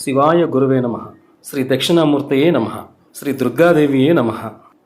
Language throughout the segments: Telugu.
శివాయ గురువే నమ. శ్రీ దక్షిణామూర్తయే నమ. శ్రీ దుర్గాదేవియే నమ.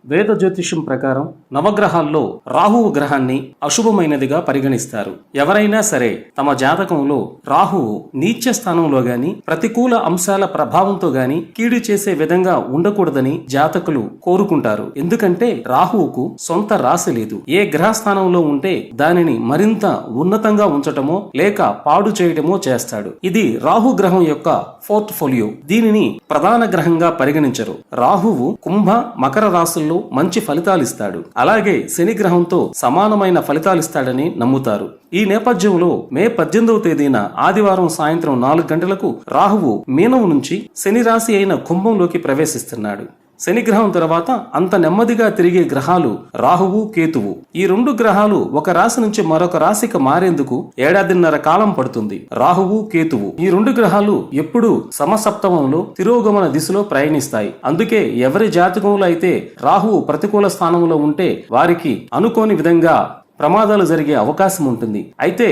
వేద జ్యోతిష్యం ప్రకారం నవగ్రహాల్లో రాహువు గ్రహాన్ని అశుభమైనదిగా పరిగణిస్తారు. ఎవరైనా సరే తమ జాతకంలో రాహువు నీచ స్థానంలో గాని ప్రతికూల అంశాల ప్రభావంతో గాని కీడు చేసే విధంగా ఉండకూడదని జాతకులు కోరుకుంటారు. ఎందుకంటే రాహువుకు సొంత రాశి లేదు. ఏ గ్రహ స్థానంలో ఉంటే దానిని మరింత ఉన్నతంగా ఉంచటమో లేక పాడు చేయటమో చేస్తాడు. ఇది రాహు గ్రహం యొక్క పోర్ట్ఫోలియో. దీనిని ప్రధాన గ్రహంగా పరిగణించరు. రాహువు కుంభ మకర రాశుల్లో మంచి ఫలితాలు ఇస్తాడు అలాగే శని గ్రహంతో సమానమైన ఫలితాలు ఇస్తాడని నమ్ముతారు. ఈ నేపథ్యంలో మే పద్దెనిమిదవ తేదీన ఆదివారం సాయంత్రం నాలుగు గంటలకు రాహువు మీనం నుంచి శని రాశి అయిన కుంభంలోకి ప్రవేశిస్తున్నాడు. శని గ్రహం తర్వాత అంత నెమ్మదిగా తిరిగే గ్రహాలు రాహువు కేతువు. ఈ రెండు గ్రహాలు ఒక రాశి నుంచి మరొక రాశికి మారేందుకు ఏడాదిన్నర కాలం పడుతుంది. రాహువు కేతువు. ఈ రెండు గ్రహాలు ఎప్పుడూ సమసప్తమంలో తిరోగమన దిశలో ప్రయాణిస్తాయి. అందుకే ఎవరి జాతకంలో అయితే రాహువు ప్రతికూల స్థానంలో ఉంటే వారికి అనుకోని విధంగా ప్రమాదాలు జరిగే అవకాశం ఉంటుంది. అయితే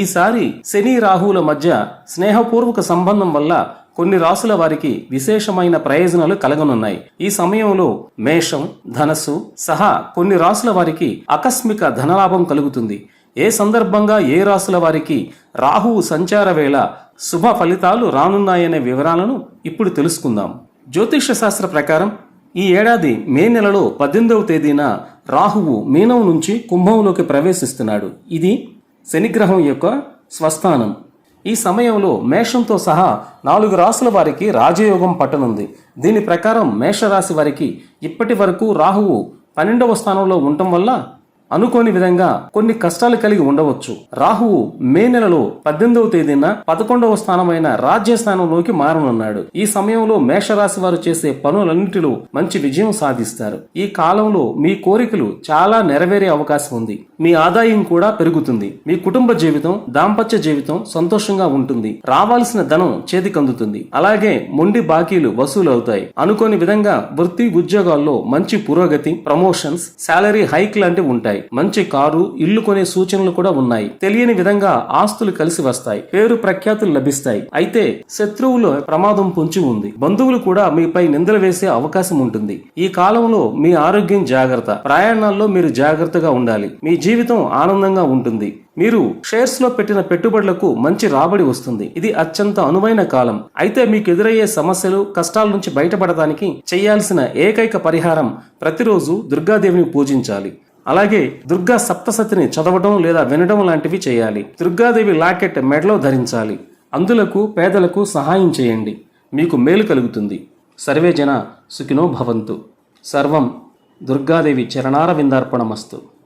ఈసారి శని రాహువుల మధ్య స్నేహపూర్వక సంబంధం వల్ల కొన్ని రాసుల వారికి విశేషమైన ప్రయోజనాలు కలగనున్నాయి. ఈ సమయంలో మేషం ధనస్సు సహా కొన్ని రాసుల వారికి ఆకస్మిక ధనలాభం కలుగుతుంది. ఏ సందర్భంగా ఏ రాసుల వారికి రాహువు సంచార వేళ శుభ ఫలితాలు రానున్నాయనే వివరాలను ఇప్పుడు తెలుసుకుందాం. జ్యోతిష శాస్త్ర ప్రకారం ఈ ఏడాది మే నెలలో పద్దెనిమిదవ తేదీన రాహువు మీనం నుంచి కుంభంలోకి ప్రవేశిస్తున్నాడు. ఇది శనిగ్రహం యొక్క స్వస్థానం. ఈ సమయంలో మేషంతో సహా నాలుగు రాసుల వారికి రాజయోగం పట్టనుంది. దీని ప్రకారం మేషరాశి వారికి ఇప్పటి వరకు రాహువు పన్నెండవ స్థానంలో ఉండటం వల్ల అనుకోని విధంగా కొన్ని కష్టాలు కలిగి ఉండవచ్చు. రాహువు మే నెలలో పద్దెనిమిదవ తేదీన పదకొండవ స్థానమైన రాజ్య స్థానంలోకి మారనున్నాడు. ఈ సమయంలో మేషరాశి వారు చేసే పనులన్నిటిలో మంచి విజయం సాధిస్తారు. ఈ కాలంలో మీ కోరికలు చాలా నెరవేరే అవకాశం ఉంది. మీ ఆదాయం కూడా పెరుగుతుంది. మీ కుటుంబ జీవితం దాంపత్య జీవితం సంతోషంగా ఉంటుంది. రావాల్సిన ధనం చేతికందుతుంది. అలాగే మొండి బాకీలు వసూలు అవుతాయి అనుకోని విధంగా వృత్తి ఉద్యోగాల్లో మంచి పురోగతి ప్రమోషన్స్ శాలరీ హైక్ లాంటివి ఉంటాయి. మంచి కారు ఇల్లు కొనే సూచనలు కూడా ఉన్నాయి. తెలియని విధంగా ఆస్తులు కలిసి వస్తాయి. పేరు ప్రఖ్యాతులు లభిస్తాయి. అయితే శత్రువుల ప్రమాదం పొంచి ఉంది. బంధువులు కూడా మీపై నిందలు వేసే అవకాశం ఉంటుంది. ఈ కాలంలో మీ ఆరోగ్యం జాగ్రత్త. ప్రయాణాల్లో మీరు జాగ్రత్తగా ఉండాలి. మీ జీవితం ఆనందంగా ఉంటుంది. మీరు షేర్స్లో పెట్టిన పెట్టుబడులకు మంచి రాబడి వస్తుంది. ఇది అత్యంత అనువైన కాలం. అయితే మీకు ఎదురయ్యే సమస్యలు కష్టాల నుంచి బయటపడటానికి చేయాల్సిన ఏకైక పరిహారం ప్రతిరోజు దుర్గాదేవిని పూజించాలి. అలాగే దుర్గా సప్తసతిని చదవడం లేదా వినడం లాంటివి చేయాలి. దుర్గాదేవి లాకెట్ మెడలో ధరించాలి. అందులకు పేదలకు సహాయం చేయండి. మీకు మేలు కలుగుతుంది. సర్వే జన సుఖినో భవంతు. సర్వం దుర్గాదేవి చరణార విందార్పణమస్తు